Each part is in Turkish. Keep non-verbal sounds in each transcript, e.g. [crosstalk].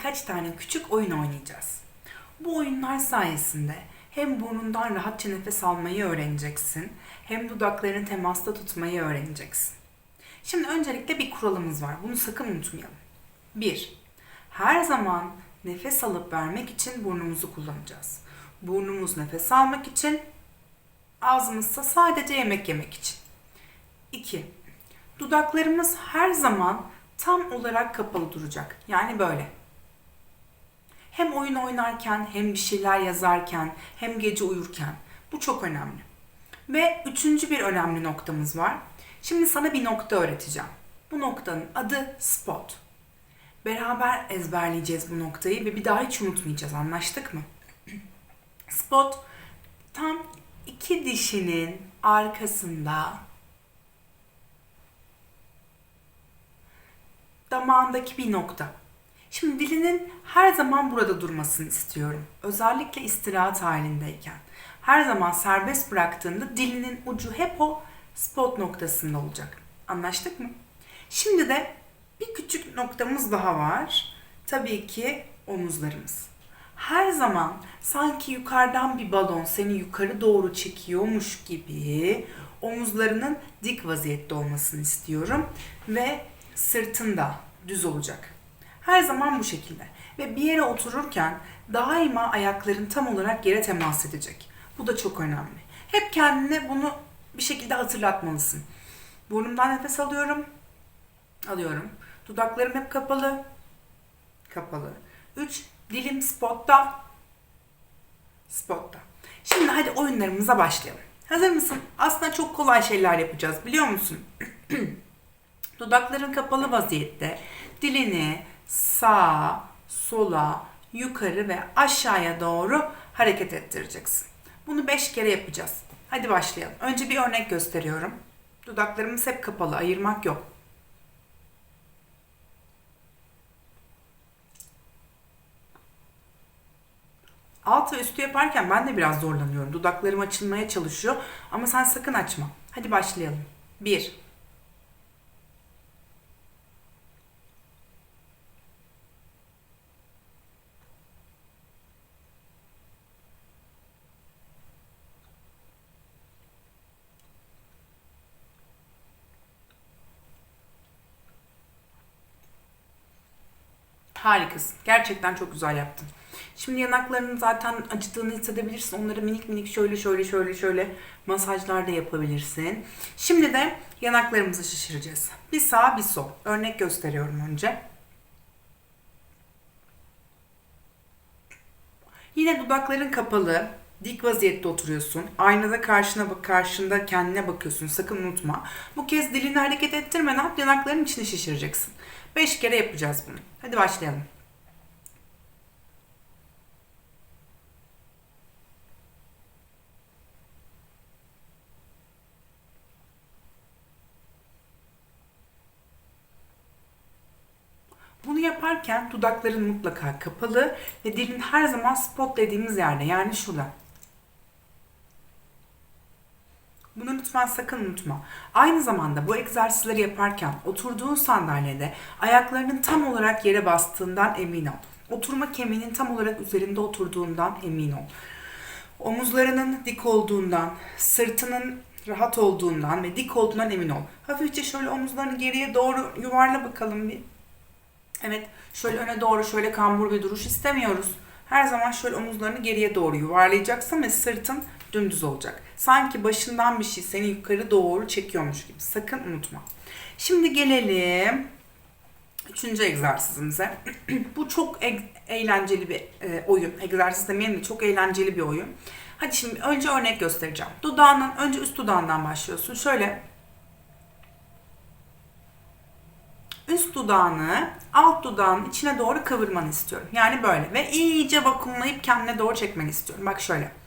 birkaç tane küçük oyun oynayacağız. Bu oyunlar sayesinde hem burnundan rahatça nefes almayı öğreneceksin, hem dudaklarını temasta tutmayı öğreneceksin. Şimdi öncelikle bir kuralımız var. Bunu sakın unutmayalım. 1. Her zaman nefes alıp vermek için burnumuzu kullanacağız. Burnumuz nefes almak için, ağzımızsa sadece yemek yemek için. 2. Dudaklarımız her zaman tam olarak kapalı duracak. Yani böyle. Hem oyun oynarken, hem bir şeyler yazarken, hem gece uyurken. Bu çok önemli. Ve üçüncü bir önemli noktamız var. Şimdi sana bir nokta öğreteceğim. Bu noktanın adı spot. Beraber ezberleyeceğiz bu noktayı ve bir daha hiç unutmayacağız. Anlaştık mı? [clears throat] Spot tam iki dişinin arkasında damağındaki bir nokta. Şimdi dilinin her zaman burada durmasını istiyorum. Özellikle istirahat halindeyken. Her zaman serbest bıraktığında dilinin ucu hep o spot noktasında olacak. Anlaştık mı? Şimdi de bir küçük noktamız daha var. Tabii ki omuzlarımız. Her zaman sanki yukarıdan bir balon seni yukarı doğru çekiyormuş gibi omuzlarının dik vaziyette olmasını istiyorum ve sırtında düz olacak. Her zaman bu şekilde. Ve bir yere otururken daima ayakların tam olarak yere temas edecek. Bu da çok önemli. Hep kendine bunu bir şekilde hatırlatmalısın. Burnumdan nefes alıyorum. Alıyorum. Dudaklarım hep kapalı. Kapalı. 3. Dilim spotta. Spotta. Şimdi hadi oyunlarımıza başlayalım. Hazır mısın? Aslında çok kolay şeyler yapacağız biliyor musun? [clears throat] Dudakların kapalı vaziyette dilini sağa, sola, yukarı ve aşağıya doğru hareket ettireceksin. Bunu 5 kere yapacağız. Hadi başlayalım. Önce bir örnek gösteriyorum. Dudaklarımız hep kapalı, ayırmak yok. Alt ve üstü yaparken ben de biraz zorlanıyorum. Dudaklarım açılmaya çalışıyor ama sen sakın açma. Hadi başlayalım. 1 Harikasın. Gerçekten çok güzel yaptın. Şimdi yanaklarının zaten acıdığını hissedebilirsin. Onları minik minik şöyle şöyle şöyle şöyle masajlar da yapabilirsin. Şimdi de yanaklarımızı şişireceğiz. Bir sağ bir sol. Örnek gösteriyorum önce. Yine dudakların kapalı, dik vaziyette oturuyorsun. Aynada karşına bak, karşında kendine bakıyorsun. Sakın unutma. Bu kez dilini hareket ettirmeden yanakların içini şişireceksin. 5 kere yapacağız bunu. Hadi başlayalım. Bunu yaparken dudakların mutlaka kapalı ve dilin her zaman spot dediğimiz yerde yani şurada. Bunu lütfen sakın unutma. Aynı zamanda bu egzersizleri yaparken oturduğun sandalyede ayaklarının tam olarak yere bastığından emin ol. Oturma kemiğinin tam olarak üzerinde oturduğundan emin ol. Omuzlarının dik olduğundan, sırtının rahat olduğundan ve dik olduğundan emin ol. Hafifçe şöyle omuzlarını geriye doğru yuvarla bakalım bir. Evet, şöyle öne doğru şöyle kambur bir duruş istemiyoruz. Her zaman şöyle omuzlarını geriye doğru yuvarlayacaksın ve sırtın dümdüz olacak. Sanki başından bir şey seni yukarı doğru çekiyormuş gibi. Sakın unutma. Şimdi gelelim üçüncü egzersizimize. [clears throat] Bu çok e- eğlenceli bir e, oyun. Egzersiz demeyelim de çok eğlenceli bir oyun. Hadi şimdi önce örnek göstereceğim. Dudağının, önce üst dudağından başlıyorsun. Şöyle üst dudağını alt dudağın içine doğru kıvırmanı istiyorum. Yani böyle ve iyice vakumlayıp kendine doğru çekmeni istiyorum. Bak şöyle.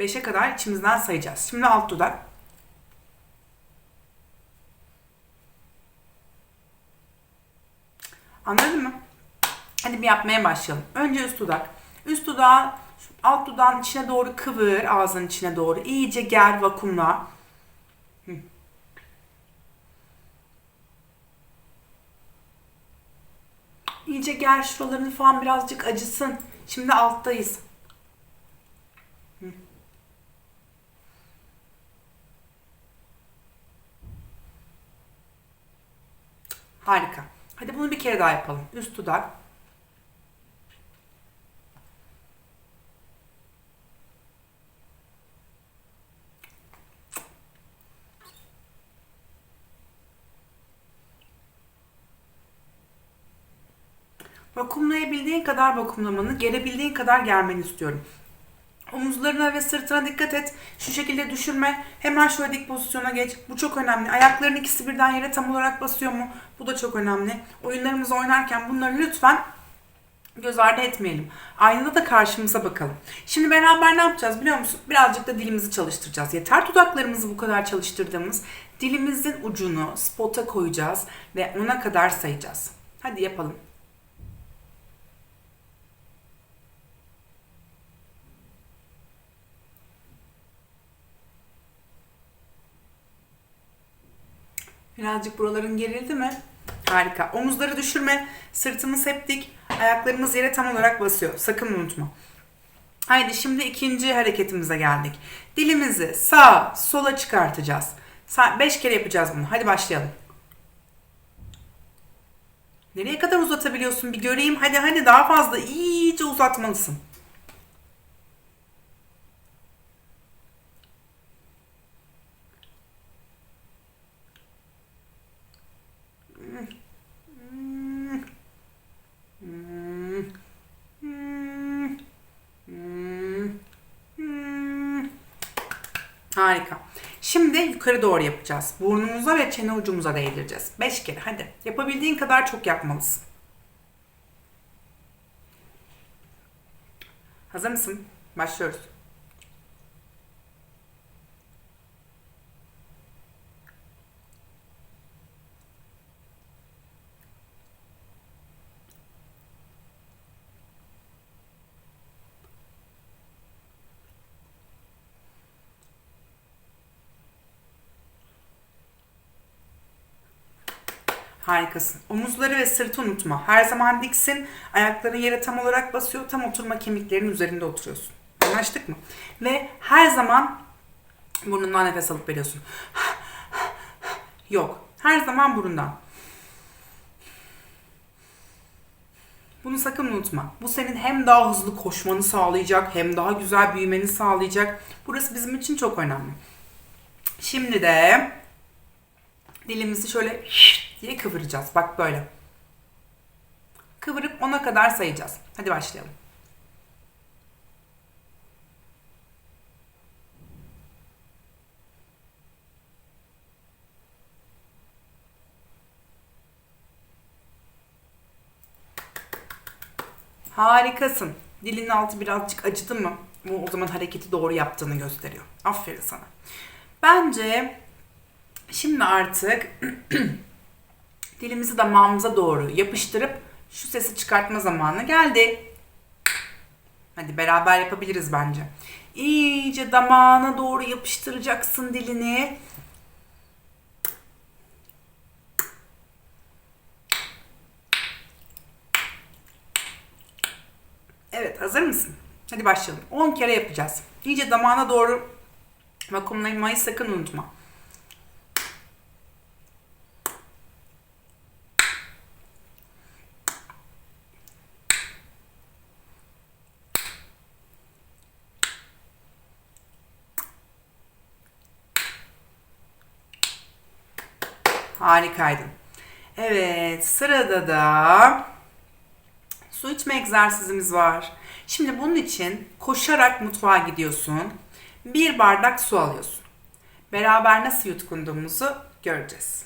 5'e kadar içimizden sayacağız. Şimdi alt dudak. Anladın mı? Hadi bir yapmaya başlayalım. Önce üst dudak. Üst dudağı alt dudağın içine doğru kıvır, ağzın içine doğru. İyice ger vakumla. İyice ger şuralarını falan birazcık acısın. Şimdi alttayız. Harika. Hadi bunu bir kere daha yapalım. Üst dudak. Vakumlayabildiğin kadar vakumlamanı, gelebildiğin kadar germeni istiyorum. Omuzlarına ve sırtına dikkat et. Şu şekilde düşürme. Hemen şöyle dik pozisyona geç. Bu çok önemli. Ayakların ikisi birden yere tam olarak basıyor mu? Bu da çok önemli. Oyunlarımızı oynarken bunları lütfen göz ardı etmeyelim. Aynada da karşımıza bakalım. Şimdi beraber ne yapacağız biliyor musun? Birazcık da dilimizi çalıştıracağız. Yeter dudaklarımızı bu kadar çalıştırdığımız dilimizin ucunu spota koyacağız ve ona kadar sayacağız. Hadi yapalım. Birazcık buraların gerildi mi? Harika. Omuzları düşürme. Sırtımız hep dik. Ayaklarımız yere tam olarak basıyor. Sakın unutma. Haydi şimdi ikinci hareketimize geldik. Dilimizi sağ sola çıkartacağız. 5 kere yapacağız bunu. Hadi başlayalım. Nereye kadar uzatabiliyorsun? Bir göreyim. Hadi hadi daha fazla. iyice uzatmalısın. Harika. Şimdi yukarı doğru yapacağız. Burnumuza ve çene ucumuza değdireceğiz. 5 kere hadi. Yapabildiğin kadar çok yapmalısın. Hazır mısın? Başlıyoruz. Harikasın. Omuzları ve sırtı unutma. Her zaman diksin. Ayakların yere tam olarak basıyor. Tam oturma kemiklerinin üzerinde oturuyorsun. Anlaştık mı? Ve her zaman burnundan nefes alıp veriyorsun. Yok. Her zaman burundan. Bunu sakın unutma. Bu senin hem daha hızlı koşmanı sağlayacak hem daha güzel büyümeni sağlayacak. Burası bizim için çok önemli. Şimdi de dilimizi şöyle diye kıvıracağız. Bak böyle. Kıvırıp ona kadar sayacağız. Hadi başlayalım. Harikasın. Dilin altı birazcık acıdı mı? Bu o zaman hareketi doğru yaptığını gösteriyor. Aferin sana. Bence şimdi artık [clears throat] dilimizi damağımıza doğru yapıştırıp şu sesi çıkartma zamanı geldi. Hadi beraber yapabiliriz bence. İyice damağına doğru yapıştıracaksın dilini. Evet hazır mısın? Hadi başlayalım. 10 kere yapacağız. İyice damağına doğru vakumlamayı sakın unutma. Harikaydın. Evet sırada da su içme egzersizimiz var. Şimdi bunun için koşarak mutfağa gidiyorsun. Bir bardak su alıyorsun. Beraber nasıl yutkunduğumuzu göreceğiz.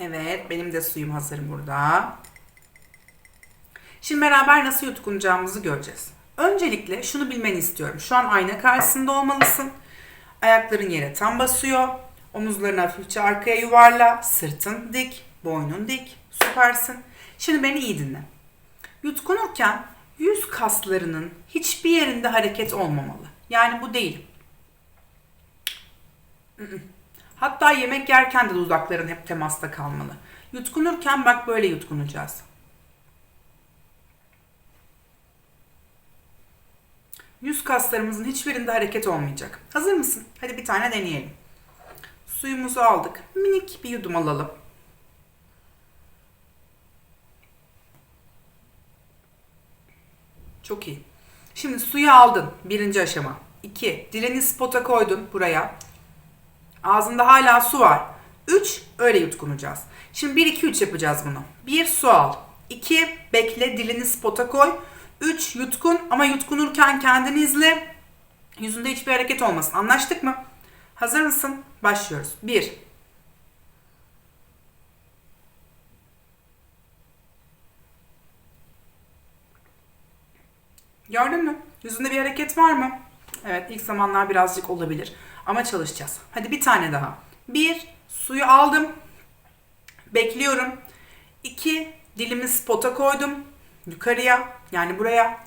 Evet, benim de suyum hazır burada. Şimdi beraber nasıl yutkunacağımızı göreceğiz. Öncelikle şunu bilmeni istiyorum. Şu an ayna karşısında olmalısın. Ayakların yere tam basıyor. Omuzlarını hafifçe arkaya yuvarla. Sırtın dik, boynun dik. Süpersin. Şimdi beni iyi dinle. Yutkunurken yüz kaslarının hiçbir yerinde hareket olmamalı. Yani bu değil. Hatta yemek yerken de dudakların hep temasta kalmalı. Yutkunurken bak böyle yutkunacağız. Yüz kaslarımızın hiçbirinde hareket olmayacak. Hazır mısın? Hadi bir tane deneyelim. Suyumuzu aldık. Minik bir yudum alalım. Çok iyi. Şimdi suyu aldın. Birinci aşama. İki, dilini spota koydun buraya. Ağzında hala su var. Üç, öyle yutkunacağız. Şimdi bir, iki, üç yapacağız bunu. Bir, su al. İki, bekle, dilini spota koy. Üç, yutkun ama yutkunurken kendini izle. Yüzünde hiçbir hareket olmasın. Anlaştık mı? Hazır mısın? Başlıyoruz. Bir. Gördün mü? Yüzünde bir hareket var mı? Evet ilk zamanlar birazcık olabilir. Ama çalışacağız. Hadi bir tane daha. Bir, suyu aldım. Bekliyorum. İki, dilimi spota koydum. Yukarıya yani buraya.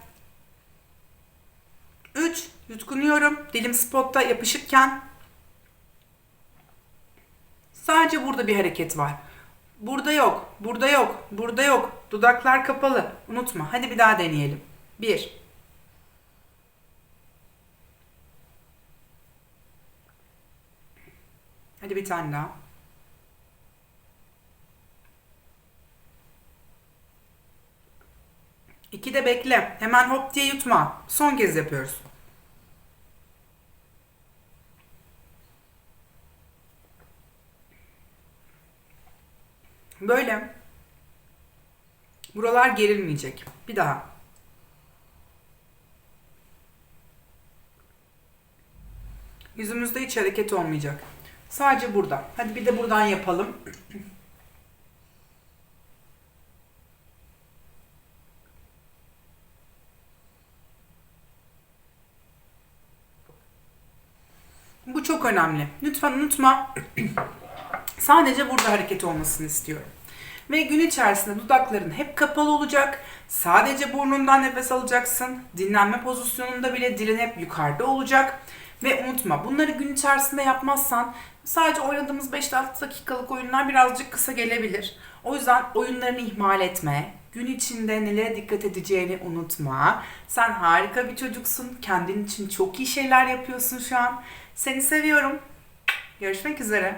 Üç, yutkunuyorum. Dilim spotta yapışıkken. Sadece burada bir hareket var. Burada yok, burada yok, burada yok. Dudaklar kapalı. Unutma. Hadi bir daha deneyelim. Bir. Hadi bir tane daha. İki de bekle. Hemen hop diye yutma. Son kez yapıyoruz. Böyle. Buralar gerilmeyecek. Bir daha. Yüzümüzde hiç hareket olmayacak. Sadece burada. Hadi bir de buradan yapalım. Bu çok önemli. Lütfen unutma. [clears throat] Sadece burada hareket olmasını istiyorum. Ve gün içerisinde dudakların hep kapalı olacak. Sadece burnundan nefes alacaksın. Dinlenme pozisyonunda bile dilin hep yukarıda olacak. Ve unutma bunları gün içerisinde yapmazsan sadece oynadığımız 5-6 dakikalık oyunlar birazcık kısa gelebilir. O yüzden oyunlarını ihmal etme. Gün içinde nelere dikkat edeceğini unutma. Sen harika bir çocuksun. Kendin için çok iyi şeyler yapıyorsun şu an. Seni seviyorum. Görüşmek üzere.